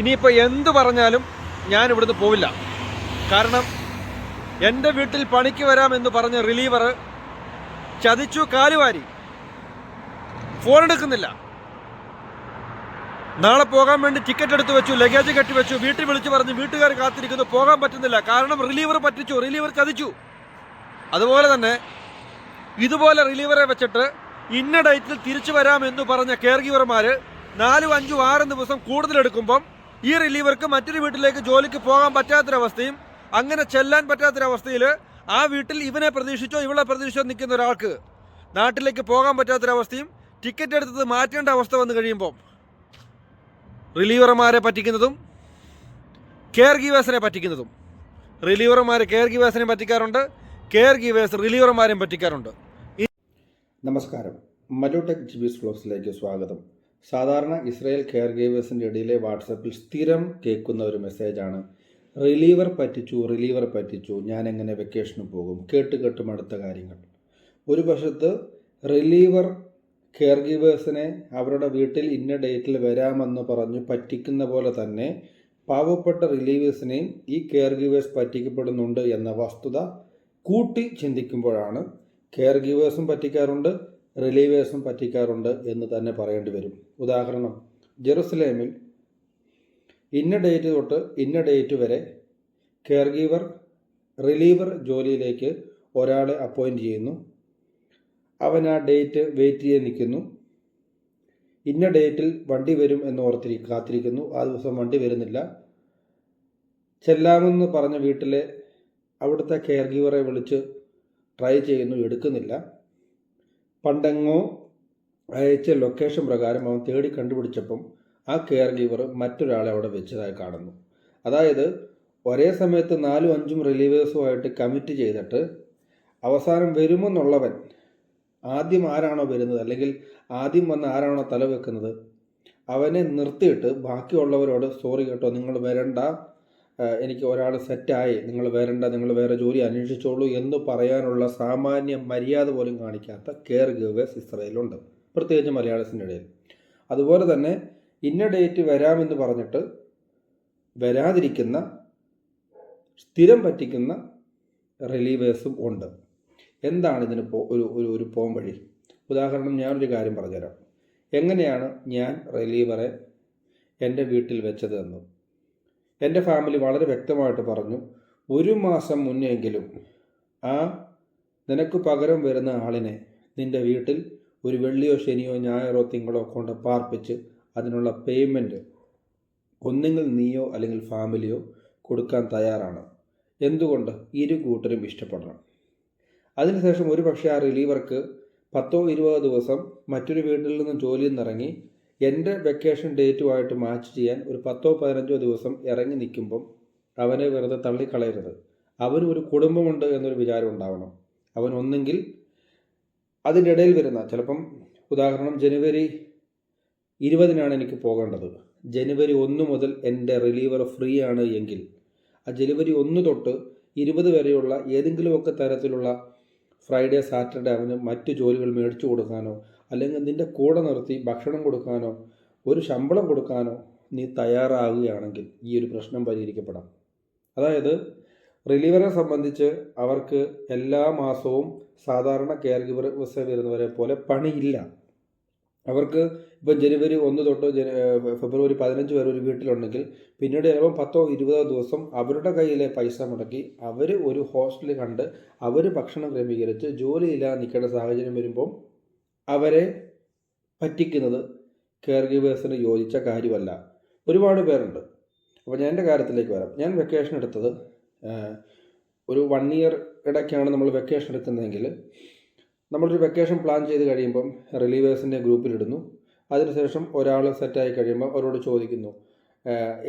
ഇനിയിപ്പോൾ എന്ത് പറഞ്ഞാലും ഞാൻ ഇവിടുന്ന് പോവില്ല. കാരണം എന്റെ വീട്ടിൽ പണിക്ക് വരാമെന്ന് പറഞ്ഞ റിലീവർ ചതിച്ചു കാലുവാരി. ഫോൺ എടുക്കുന്നില്ല. നാളെ പോകാൻ വേണ്ടി ടിക്കറ്റ് എടുത്ത് വെച്ചു ലഗേജ് കെട്ടി വെച്ചു വീട്ടിൽ വിളിച്ചു പറഞ്ഞു വീട്ടുകാർ കാത്തിരിക്കുന്നു പോകാൻ പറ്റുന്നില്ല. കാരണം റിലീവർ പറ്റിച്ചു റിലീവർ ചതിച്ചു. അതുപോലെ തന്നെ ഇതുപോലെ റിലീവറെ വെച്ചിട്ട് ഇന്ന ഡേറ്റിൽ തിരിച്ചു വരാമെന്ന് പറഞ്ഞ കെയർ ഗീവർമാർ നാലും അഞ്ചും ആറും ദിവസം കൂടുതൽ എടുക്കുമ്പം ഈ റിലീവർക്ക് മറ്റൊരു വീട്ടിലേക്ക് ജോലിക്ക് പോകാൻ പറ്റാത്തൊരവസ്ഥയും അങ്ങനെ ചെല്ലാൻ പറ്റാത്തൊരവസ്ഥയിൽ ആ വീട്ടിൽ ഇവനെ പ്രതീക്ഷിച്ചോ ഇവളെ പ്രതീക്ഷിച്ചോ നിൽക്കുന്ന ഒരാൾക്ക് നാട്ടിലേക്ക് പോകാൻ പറ്റാത്തൊരവസ്ഥയും ടിക്കറ്റ് എടുത്തത് മാറ്റേണ്ട അവസ്ഥ വന്നു കഴിയുമ്പോൾ റിലീവർമാരെ പറ്റിക്കുന്നതും കെയർ ഗീവേഴ്സിനെ പറ്റിക്കുന്നതും. റിലീവർമാർ കെയർ ഗീവേഴ്സിനെ പറ്റിക്കാറുണ്ട് കെയർ ഗീവേഴ്സ് റിലീവർമാരെയും പറ്റിക്കാറുണ്ട്. നമസ്കാരം. മലോടെക് ജിബിസ് വ്ലോഗ്സിലേക്ക് സ്വാഗതം. സാധാരണ ഇസ്രായേൽ കെയർ ഗേവേഴ്സിന്റെ ഇടയിലെ വാട്സപ്പിൽ സ്ഥിരം കേൾക്കുന്ന ഒരു മെസ്സേജാണ്. റിലീവർ പറ്റിച്ചു റിലീവർ പറ്റിച്ചു ഞാൻ എങ്ങനെ വെക്കേഷന് പോകും? കേട്ട് കേട്ട് മടുത്ത കാര്യങ്ങൾ. ഒരു വശത്ത് റിലീവർ കെയർ ഗീവേഴ്സിനെ അവരുടെ വീട്ടിൽ ഇന്ന ഡേറ്റിൽ വരാമെന്ന് പറഞ്ഞ് പറ്റിക്കുന്ന പോലെ തന്നെ പാവപ്പെട്ട റിലീവേഴ്സിനെയും ഈ കെയർ ഗീവേഴ്സ് പറ്റിക്കപ്പെടുന്നുണ്ട് എന്ന വസ്തുത കൂട്ടി ചിന്തിക്കുമ്പോഴാണ് കെയർ ഗീവേഴ്സും പറ്റിക്കാറുണ്ട്. റിലീവേഴ്സും പറ്റിക്കാറുണ്ട് എന്ന് തന്നെ പറയേണ്ടി വരും. ഉദാഹരണം ജെറുസലേമിൽ ഇന്ന ഡേറ്റ് തൊട്ട് ഇന്ന ഡേറ്റ് വരെ കെയർ ഗീവർ റിലീവർ ജോലിയിലേക്ക് ഒരാളെ അപ്പോയിന്റ് ചെയ്യുന്നു. അവൻ ആ ഡേറ്റ് വെയിറ്റ് ചെയ്ത് നിൽക്കുന്നു. ഇന്ന ഡേറ്റിൽ വണ്ടി വരും എന്ന് ഓർത്തിരി കാത്തിരിക്കുന്നു. ആ ദിവസം വണ്ടി വരുന്നില്ല. ചെല്ലാമെന്ന് പറഞ്ഞ വീട്ടിലെ അവിടുത്തെ കെയർ ഗീവറെ വിളിച്ച് ട്രൈ ചെയ്യുന്നു. എടുക്കുന്നില്ല. പണ്ടെങ്ങോ അയച്ച ലൊക്കേഷൻ പ്രകാരം അവൻ തേടി കണ്ടുപിടിച്ചപ്പം ആ കെയർ ഗീവർ മറ്റൊരാളെ അവിടെ വെച്ചതായി കാണുന്നു. അതായത് ഒരേ സമയത്ത് നാലും അഞ്ചും റിലീവേഴ്സുമായിട്ട് കമ്മിറ്റ് ചെയ്തിട്ട് അവസാനം വരുമെന്നുള്ളവൻ ആദ്യം ആരാണോ വരുന്നത്? അല്ലെങ്കിൽ ആദ്യം വന്ന് ആരാണോ തല വെക്കുന്നത് അവനെ നിർത്തിയിട്ട് ബാക്കിയുള്ളവരോട് സോറി കേട്ടോ നിങ്ങൾ വരണ്ട. എനിക്ക് ഒരാൾ സെറ്റായി. നിങ്ങൾ വരണ്ട നിങ്ങൾ വേറെ ജോലി അന്വേഷിച്ചോളൂ എന്ന് പറയാനുള്ള സാമാന്യ മര്യാദ പോലും കാണിക്കാത്ത കെയർ ഗിവേഴ്സ് ഇസ്രയേലുണ്ട് പ്രത്യേകിച്ച് മലയാളത്തിന്റെ ഇടയിൽ. അതുപോലെ തന്നെ ഇന്ന ഡേറ്റ് വരാമെന്ന് പറഞ്ഞിട്ട് വരാതിരിക്കുന്ന സ്ഥിരം പറ്റിക്കുന്ന റിലീവേഴ്സും ഉണ്ട്. എന്താണ് ഇതിന് ഒരു ഒരു ഒരു പോം വഴി? ഉദാഹരണം ഞാനൊരു കാര്യം പറഞ്ഞുതരാം. എങ്ങനെയാണ് ഞാൻ റിലീവറെ എന്റെ വീട്ടിൽ വെച്ചത് എന്ന്? എന്റെ ഫാമിലി വളരെ വ്യക്തമായിട്ട് പറഞ്ഞു ഒരു മാസം മുന്നെങ്കിലും ആ നിനക്ക് പകരം വരുന്ന ആളിനെ നിന്റെ വീട്ടിൽ ഒരു വെള്ളിയോ ശനിയോ ഞായറോ തിങ്കളോ കൊണ്ട് പാർപ്പിച്ച് അതിനുള്ള പേയ്മെന്റ് ഒന്നുകിൽ നീയോ അല്ലെങ്കിൽ ഫാമിലിയോ കൊടുക്കാൻ തയ്യാറാണ്. എന്തുകൊണ്ട് ഇരു കൂട്ടരും ഇഷ്ടപ്പെടണം? അതിനുശേഷം ഒരു പക്ഷേ ആ റിലീവർക്ക് പത്തോ ഇരുപതോ ദിവസം മറ്റൊരു വീട്ടിൽ നിന്ന് ജോലിയിൽ നിന്നിറങ്ങി എന്റെ വെക്കേഷൻ ഡേറ്റുമായിട്ട് മാച്ച് ചെയ്യാൻ ഒരു പത്തോ പതിനഞ്ചോ ദിവസം ഇറങ്ങി നിൽക്കുമ്പം അവനെ വെറുതെ തള്ളിക്കളയരുത്. അവന് ഒരു കുടുംബമുണ്ട് എന്നൊരു വിചാരം ഉണ്ടാവണം. അവൻ ഒന്നെങ്കിൽ അതിന്റെ ഇടയിൽ വരുന്ന ചിലപ്പം ഉദാഹരണം ജനുവരി ഇരുപതിനാണ് എനിക്ക് പോകേണ്ടത്. ജനുവരി ഒന്ന് മുതൽ എന്റെ റിലീവർ ഫ്രീ ആണ് എങ്കിൽ ആ ജനുവരി ഒന്ന് തൊട്ട് ഇരുപത് വരെയുള്ള ഏതെങ്കിലുമൊക്കെ തരത്തിലുള്ള ഫ്രൈഡേ സാറ്റർഡേ അവന് മറ്റു ജോലികൾ മേടിച്ചു കൊടുക്കാനോ അല്ലെങ്കിൽ നിന്റെ കൂടെ നിർത്തി ഭക്ഷണം കൊടുക്കാനോ ഒരു ശമ്പളം കൊടുക്കാനോ നീ തയ്യാറാകുകയാണെങ്കിൽ ഈ ഒരു പ്രശ്നം പരിഹരിക്കപ്പെടാം. അതായത് റിലീവറെ സംബന്ധിച്ച് അവർക്ക് എല്ലാ മാസവും സാധാരണ കെയർ ഗിവർ വരുന്നവരെ പോലെ പണിയില്ല. അവർക്ക് ഇപ്പം ജനുവരി ഒന്ന് തൊട്ട് ജന ഫെബ്രുവരി പതിനഞ്ച് വരെ ഒരു വീട്ടിലുണ്ടെങ്കിൽ പിന്നീട് ചിലപ്പം പത്തോ ഇരുപതോ ദിവസം അവരുടെ കയ്യിലെ പൈസ മുടക്കി അവർ ഒരു ഹോസ്റ്റൽ കണ്ട് അവർ ഭക്ഷണം ക്രമീകരിച്ച് ജോലിയില്ലാതെ നിൽക്കേണ്ട സാഹചര്യം വരുമ്പം അവരെ പറ്റിക്കുന്നത് കെയർ ഗീവേഴ്സിന് യോജിച്ച കാര്യമല്ല. ഒരുപാട് പേരുണ്ട്. അപ്പോൾ ഞാൻ എന്റെ കാര്യത്തിലേക്ക് വരാം. ഞാൻ വെക്കേഷൻ എടുത്തത് ഒരു വൺ ഇയർ ഇടയ്ക്കാണ് നമ്മൾ വെക്കേഷൻ എടുക്കുന്നതെങ്കിൽ നമ്മളൊരു വെക്കേഷൻ പ്ലാൻ ചെയ്ത് കഴിയുമ്പം റിലീവേഴ്സിന്റെ ഗ്രൂപ്പിലിടുന്നു അതിനുശേഷം ഒരാൾ സെറ്റായി കഴിയുമ്പോൾ അവരോട് ചോദിക്കുന്നു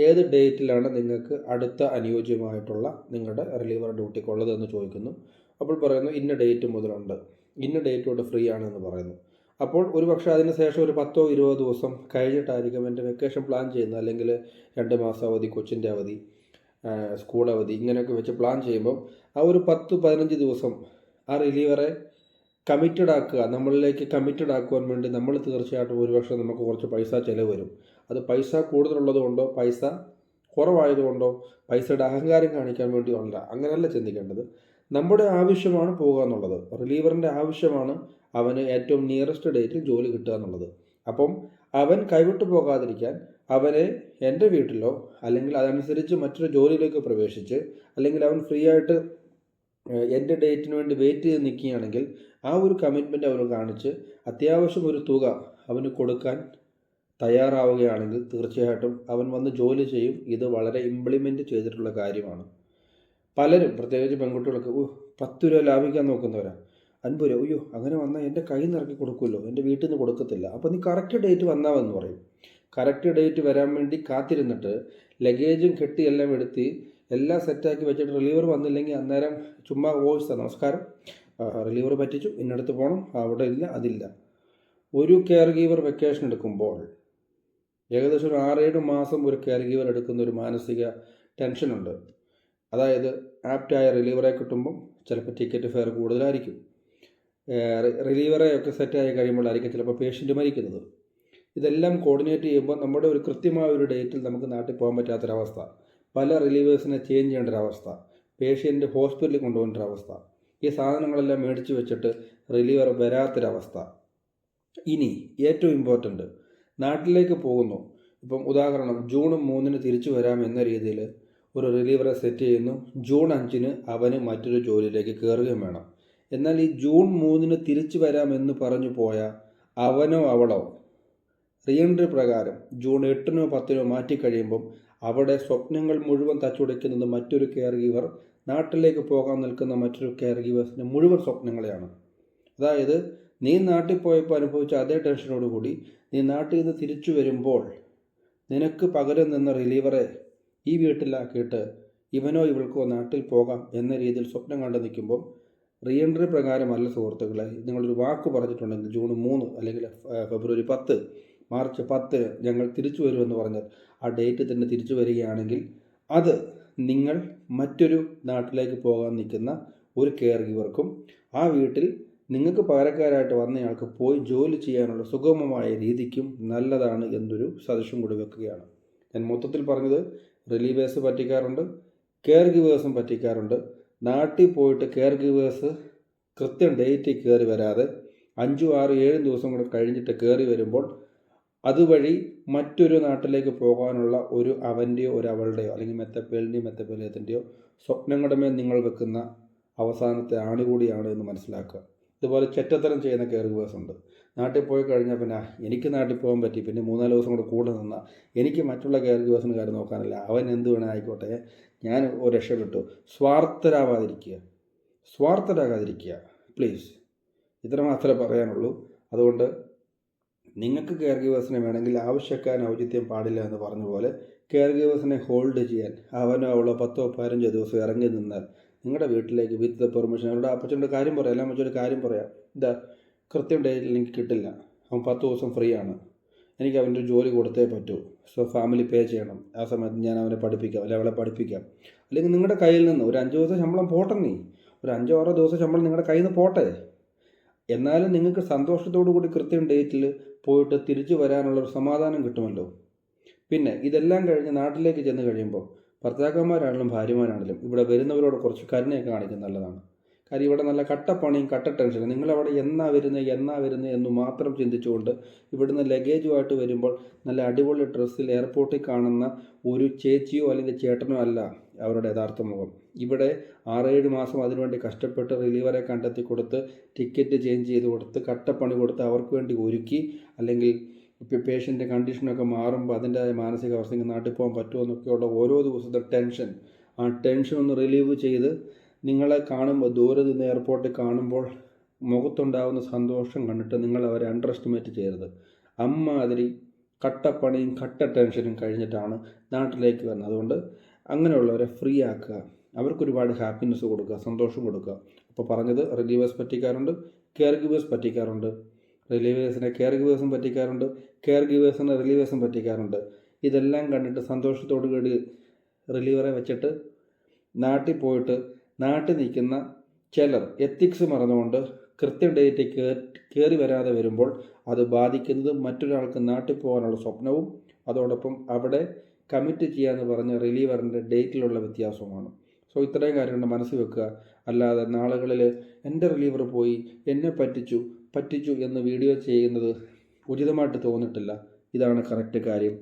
ഏത് ഡേറ്റിലാണ് നിങ്ങൾക്ക് അടുത്ത അനുയോജ്യമായിട്ടുള്ള നിങ്ങളുടെ റിലീവർ ഡ്യൂട്ടിക്കുള്ളതെന്ന് ചോദിക്കുന്നു. അപ്പോൾ പറയുന്നു ഇന്ന ഡേറ്റ് മുതലുണ്ട്. ഇന്ന ഡേറ്റ് തൊട്ട് ഫ്രീ ആണെന്ന് പറയുന്നു. അപ്പോൾ ഒരു പക്ഷേ അതിന് ശേഷം ഒരു പത്തോ ഇരുപതോ ദിവസം കഴിഞ്ഞിട്ടായിരിക്കും എന്റെ വെക്കേഷൻ പ്ലാൻ ചെയ്യുന്നത്. അല്ലെങ്കിൽ രണ്ട് മാസം അവധി കൊച്ചിന്റെ അവധി സ്കൂൾ അവധി ഇങ്ങനെയൊക്കെ വെച്ച് പ്ലാൻ ചെയ്യുമ്പോൾ ആ ഒരു പത്ത് പതിനഞ്ച് ദിവസം ആ റിലീവറെ കമ്മിറ്റഡ് ആക്കുക. നമ്മളിലേക്ക് കമ്മിറ്റഡ് ആക്കുവാൻ വേണ്ടി നമ്മൾ തീർച്ചയായിട്ടും ഒരുപക്ഷെ നമുക്ക് കുറച്ച് പൈസ ചിലവ് വരും. അത് പൈസ കൂടുതലുള്ളത് കൊണ്ടോ പൈസ കുറവായതുകൊണ്ടോ പൈസയുടെ അഹങ്കാരം കാണിക്കാൻ വേണ്ടിയല്ല അങ്ങനെയല്ല ചിന്തിക്കേണ്ടത്. നമ്മുടെ ആവശ്യമാണ് പോകുക എന്നുള്ളത് റിലീവറിന്റെ ആവശ്യമാണ് അവന് ഏറ്റവും നിയറസ്റ്റ് ഡേറ്റിൽ ജോലി കിട്ടുക എന്നുള്ളത്. അപ്പം അവൻ കൈവിട്ടു പോകാതിരിക്കാൻ അവനെ എന്റെ വീട്ടിലോ അല്ലെങ്കിൽ അതനുസരിച്ച് മറ്റൊരു ജോലിയിലേക്ക് പ്രവേശിച്ച് അല്ലെങ്കിൽ അവൻ ഫ്രീ ആയിട്ട് എന്റെ ഡേറ്റിന് വേണ്ടി വെയിറ്റ് ചെയ്ത് നിൽക്കുകയാണെങ്കിൽ ആ ഒരു കമ്മിറ്റ്മെന്റ് അവന് കാണിച്ച് അത്യാവശ്യം ഒരു തുക അവന് കൊടുക്കാൻ തയ്യാറാവുകയാണെങ്കിൽ തീർച്ചയായിട്ടും അവൻ വന്ന് ജോലി ചെയ്യും. ഇത് വളരെ ഇംപ്ലിമെന്റ് ചെയ്തിട്ടുള്ള കാര്യമാണ്. പലരും പ്രത്യേകിച്ച് പെൺകുട്ടികൾക്ക് പത്ത് രൂപ ലാഭിക്കാൻ നോക്കുന്നവരാ. അൻപത് അയ്യോ അങ്ങനെ വന്നാൽ എന്റെ കയ്യിൽ നിന്ന് ഇറക്കി കൊടുക്കുമല്ലോ. എന്റെ വീട്ടിൽ നിന്ന് കൊടുക്കത്തില്ല. അപ്പോൾ നീ കറക്റ്റ് ഡേറ്റ് വന്നാവെന്ന് പറയും. കറക്റ്റ് ഡേറ്റ് വരാൻ വേണ്ടി കാത്തിരുന്നിട്ട് ലഗേജും കെട്ടി എല്ലാം എടുത്ത് എല്ലാം സെറ്റാക്കി വെച്ചിട്ട് റിലീവർ വന്നില്ലെങ്കിൽ അന്നേരം ചുമ്മാ വോയിസ് നമസ്കാരം. റിലീവർ പറ്റിച്ചു. ഇന്നടുത്ത് പോകണം അവിടെ ഇല്ല അതില്ല. ഒരു കെയർ ഗീവർ വെക്കേഷൻ എടുക്കുമ്പോൾ ഏകദേശം ഒരു ആറേഴ് മാസം ഒരു കെയർ ഗീവർ എടുക്കുന്ന ഒരു മാനസിക ടെൻഷനുണ്ട് അതായത് ആപ്റ്റായ റിലീവറെ കിട്ടുമ്പം ചിലപ്പോൾ ടിക്കറ്റ് ഫെയർ കൂടുതലായിരിക്കും. റിലീവറെ ഒക്കെ സെറ്റായി കഴിയുമ്പോഴായിരിക്കും ചിലപ്പോൾ പേഷ്യന്റ് മരിക്കുന്നത്. ഇതെല്ലാം കോർഡിനേറ്റ് ചെയ്യുമ്പോൾ നമ്മുടെ ഒരു കൃത്യമായ ഒരു ഡേറ്റിൽ നമുക്ക് നാട്ടിൽ പോകാൻ പറ്റാത്തൊരവസ്ഥ. പല റിലീവേഴ്സിനെ ചേഞ്ച് ചെയ്യേണ്ട ഒരവസ്ഥ പേഷ്യന്റ് ഹോസ്പിറ്റലിൽ കൊണ്ടുപോകേണ്ട ഒരവസ്ഥ ഈ സാധനങ്ങളെല്ലാം മേടിച്ച് വെച്ചിട്ട് റിലീവർ വരാത്തൊരവസ്ഥ. ഇനി ഏറ്റവും ഇമ്പോർട്ടന്റ് നാട്ടിലേക്ക് പോകുന്നു. ഇപ്പം ഉദാഹരണം ജൂൺ മൂന്നിന് തിരിച്ചു വരാം എന്ന രീതിയിൽ ഒരു റിലീവറെ സെറ്റ് ചെയ്യുന്നു. ജൂൺ അഞ്ചിന് അവന് മറ്റൊരു ജോലിയിലേക്ക് കയറുകയും വേണം. എന്നാൽ ഈ ജൂൺ മൂന്നിന് തിരിച്ചു വരാമെന്ന് പറഞ്ഞു പോയ അവനോ അവളോ റീഎൻട്രി പ്രകാരം ജൂൺ എട്ടിനോ പത്തിനോ മാറ്റിക്കഴിയുമ്പം അവിടെ സ്വപ്നങ്ങൾ മുഴുവൻ തച്ചുടയ്ക്കുന്നത് മറ്റൊരു കെയർ ഗീവർ നാട്ടിലേക്ക് പോകാൻ നിൽക്കുന്ന മറ്റൊരു കെയർ ഗീവേഴ്സിന്റെ മുഴുവൻ സ്വപ്നങ്ങളെയാണ്. അതായത് നീ നാട്ടിൽ പോയപ്പോൾ അനുഭവിച്ച അതേ ടെൻഷനോടുകൂടി നീ നാട്ടിൽ നിന്ന് തിരിച്ചു വരുമ്പോൾ നിനക്ക് പകരം നിന്ന റിലീവറെ ഈ വീട്ടിലാക്കിയിട്ട് ഇവനോ ഇവൾക്കോ നാട്ടിൽ പോകാം എന്ന രീതിയിൽ സ്വപ്നം കണ്ടു നിൽക്കുമ്പോൾ റീഎൻട്രി പ്രകാരമല്ല സുഹൃത്തുക്കളെ. നിങ്ങളൊരു വാക്ക് പറഞ്ഞിട്ടുണ്ടെങ്കിൽ ജൂൺ മൂന്ന് അല്ലെങ്കിൽ ഫെബ്രുവരി പത്ത് മാർച്ച് പത്തിന് ഞങ്ങൾ തിരിച്ചു വരുമെന്ന് പറഞ്ഞാൽ ആ ഡേറ്റ് തന്നെ തിരിച്ചു വരികയാണെങ്കിൽ അത് നിങ്ങൾ മറ്റൊരു നാട്ടിലേക്ക് പോകാൻ നിൽക്കുന്ന ഒരു കെയർ ഗിവർക്കും ആ വീട്ടിൽ നിങ്ങൾക്ക് പകരക്കാരായിട്ട് വന്നയാൾക്ക് പോയി ജോലി ചെയ്യാനുള്ള സുഗമമായ രീതിക്കും നല്ലതാണ് എന്നൊരു സജഷൻ കൂടി വെക്കുകയാണ്. ഞാൻ മൊത്തത്തിൽ പറഞ്ഞത് റിലീവേഴ്സ് പറ്റിക്കാറുണ്ട് കെയർ ഗിവേഴ്സും പറ്റിക്കാറുണ്ട്. നാട്ടിൽ പോയിട്ട് കെയർ ഗീവേഴ്സ് കൃത്യം ഡേറ്റിൽ കയറി വരാതെ അഞ്ചും ആറ് ഏഴും ദിവസം കൂടെ കഴിഞ്ഞിട്ട് കയറി വരുമ്പോൾ അതുവഴി മറ്റൊരു നാട്ടിലേക്ക് പോകാനുള്ള ഒരു അവന്റെയോ ഒരു അവളുടെയോ അല്ലെങ്കിൽ മെത്തപ്പേലിന്റെയോ മെത്തപ്പേലിയത്തിന്റെയോ സ്വപ്നങ്ങളുടെ മേൽ നിങ്ങൾ വെക്കുന്ന അവസാനത്തെ ആണുകൂടിയാണ് എന്ന് മനസ്സിലാക്കുക. ഇതുപോലെ ചെറ്റത്തരം ചെയ്യുന്ന കെയർ ഗീവേഴ്സ് ഉണ്ട്. നാട്ടിൽ പോയി കഴിഞ്ഞാൽ പിന്നെ എനിക്ക് നാട്ടിൽ പോകാൻ പറ്റി. പിന്നെ മൂന്നാൽ ദിവസം കൂടെ കൂടെ നിന്നാൽ എനിക്ക് മറ്റുള്ള കെയർ ഗീവേഴ്സിന് കാര്യം നോക്കാനില്ല. അവൻ എന്ത് വേണേ ആയിക്കോട്ടെ. ഞാൻ രക്ഷപ്പെട്ടു. സ്വാർത്ഥരാവാതിരിക്കുക. സ്വാർത്ഥരാകാതിരിക്കുക. പ്ലീസ് ഇത്ര മാത്രമേ പറയാനുള്ളൂ. അതുകൊണ്ട് നിങ്ങൾക്ക് കെയർ ഗീവേഴ്സിനെ വേണമെങ്കിൽ ആവശ്യക്കാരൻ ഔചിത്യം പാടില്ല എന്ന് പറഞ്ഞ പോലെ കെയർ ഗീവേഴ്സിനെ ഹോൾഡ് ചെയ്യാൻ അവനോ അവളോ പത്തോ പതിനഞ്ചോ ദിവസം ഇറങ്ങി നിന്നാൽ നിങ്ങളുടെ വീട്ടിലേക്ക് വിത്ത് പെർമിഷൻ അവരുടെ അപ്പച്ചന്റെ കാര്യം പറയാം എല്ലാം വെച്ചൊരു കാര്യം പറയാം. ഇതാ കൃത്യം ഡേറ്റിൽ എനിക്ക് കിട്ടില്ല. അവൻ പത്ത് ദിവസം ഫ്രീ ആണ്. എനിക്ക് അവന്റെ ജോലി കൊടുത്തേ പറ്റൂ. സോ ഫാമിലി പേ ചെയ്യണം. ആ സമയത്ത് ഞാൻ അവനെ പഠിപ്പിക്കാം. അല്ലെങ്കിൽ അവളെ പഠിപ്പിക്കാം. അല്ലെങ്കിൽ നിങ്ങളുടെ കയ്യിൽ നിന്ന് ഒരു അഞ്ച് ദിവസം ശമ്പളം പോട്ടെ നീ. ഒരു അഞ്ചോ ആറോ ദിവസം ശമ്പളം നിങ്ങളുടെ കയ്യിൽ നിന്ന് പോട്ടെ. എന്നാലും നിങ്ങൾക്ക് സന്തോഷത്തോടു കൂടി കൃത്യം ഡേറ്റിൽ പോയിട്ട് തിരിച്ചു വരാനുള്ള ഒരു സമാധാനം കിട്ടുമല്ലോ. പിന്നെ ഇതെല്ലാം കഴിഞ്ഞ് നാട്ടിലേക്ക് ചെന്ന് കഴിയുമ്പോൾ ഭർത്താക്കന്മാരാണെങ്കിലും ഭാര്യമാരാണെങ്കിലും ഇവിടെ വരുന്നവരോട് കുറച്ച് കരുണയൊക്കെ കാണിക്കുന്നത് നല്ലതാണ്. കാര്യം ഇവിടെ നല്ല കട്ടപ്പണിയും കട്ട ടെൻഷനും നിങ്ങളവിടെ എന്നാ വരുന്നത് എന്നാ വരുന്നത് എന്ന് മാത്രം ചിന്തിച്ചുകൊണ്ട് ഇവിടുന്ന് ലഗേജുമായിട്ട് വരുമ്പോൾ നല്ല അടിപൊളി ഡ്രസ്സിൽ എയർപോർട്ടിൽ കാണുന്ന ഒരു ചേച്ചിയോ അല്ലെങ്കിൽ ചേട്ടനോ അല്ല അവരുടെ യഥാർത്ഥ മുഖം. ഇവിടെ ആറേഴ് മാസം അതിനുവേണ്ടി കഷ്ടപ്പെട്ട് റിലീവറെ കണ്ടെത്തി കൊടുത്ത് ടിക്കറ്റ് ചേഞ്ച് ചെയ്ത് കൊടുത്ത് കട്ടപ്പണി കൊടുത്ത് അവർക്ക് വേണ്ടി ഒരുക്കി അല്ലെങ്കിൽ ഇപ്പോൾ പേഷ്യന്റെ കണ്ടീഷനൊക്കെ മാറുമ്പോൾ അതിന്റെ മാനസികാവസ്ഥയ്ക്ക് നാട്ടിൽ പോകാൻ പറ്റുമോ എന്നൊക്കെയുള്ള ഓരോ ദിവസത്തെ ടെൻഷൻ ആ ടെൻഷൻ ഒന്ന് റിലീവ് ചെയ്ത് നിങ്ങളെ കാണുമ്പോൾ ദൂരെ നിന്ന് എയർപോർട്ടിൽ കാണുമ്പോൾ മുഖത്തുണ്ടാകുന്ന സന്തോഷം കണ്ടിട്ട് നിങ്ങൾ അവരെ അണ്ടർ എസ്റ്റിമേറ്റ് ചെയ്യരുത്. അമ്മാതിരി കട്ടപ്പണിയും കട്ട ടെൻഷനും കഴിഞ്ഞിട്ടാണ് നാട്ടിലേക്ക് വരുന്നത്. അതുകൊണ്ട് അങ്ങനെയുള്ളവരെ ഫ്രീ ആക്കുക. അവർക്ക് ഒരുപാട് ഹാപ്പിനെസ് കൊടുക്കുക സന്തോഷം കൊടുക്കുക. അപ്പോൾ പറഞ്ഞത് റിലീവേഴ്സ് പറ്റിക്കാറുണ്ട് കെയർ ഗിവേഴ്സ് പറ്റിക്കാറുണ്ട് റിലീവേഴ്സിനെ കെയർ ഗിവേഴ്സും പറ്റിക്കാറുണ്ട് കെയർ ഗിവേഴ്സിനെ റിലീവേഴ്സും പറ്റിക്കാറുണ്ട് ഇതെല്ലാം കണ്ടിട്ട് സന്തോഷത്തോടു കൂടി റിലീവറെ വെച്ചിട്ട് നാട്ടിൽ പോയിട്ട് നാട്ടിൽ നിൽക്കുന്ന ചിലർ എത്തിക്സ് മറന്നുകൊണ്ട് കൃത്യ ഡേറ്റ് കയറി വരാതെ വരുമ്പോൾ അത് ബാധിക്കുന്നത് മറ്റൊരാൾക്ക് നാട്ടിൽ പോകാനുള്ള സ്വപ്നവും അതോടൊപ്പം അവിടെ കമ്മിറ്റ് ചെയ്യാമെന്ന് പറഞ്ഞ റിലീവറിന്റെ ഡേറ്റിലുള്ള വ്യത്യാസവുമാണ്. സോ ഇത്രയും കാര്യങ്ങൾ മനസ്സിൽ വെക്കുക. അല്ലാതെ നാളുകളിൽ എന്റെ റിലീവർ പോയി എന്നെ പറ്റിച്ചു പറ്റിച്ചു എന്ന് വീഡിയോ ചെയ്യുന്നത് ഉചിതമായിട്ട് തോന്നിട്ടില്ല. ഇതാണ് കറക്റ്റ് കാര്യം.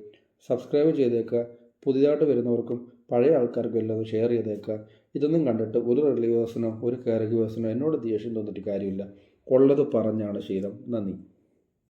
സബ്സ്ക്രൈബ് ചെയ്തേക്കുക. പുതിയതായിട്ട് വരുന്നവർക്കും പഴയ ആൾക്കാർക്കും എല്ലാം ഷെയർ ചെയ്തേക്കുക. ഇതൊന്നും കണ്ടിട്ട് ഒരു റിലീവേഴ്സിനോ ഒരു കെയർ എന്നോട് ദേഷ്യം തോന്നിയിട്ട് കാര്യമില്ല. ഉള്ളത് പറഞ്ഞാണ് ശീലം. നന്ദി.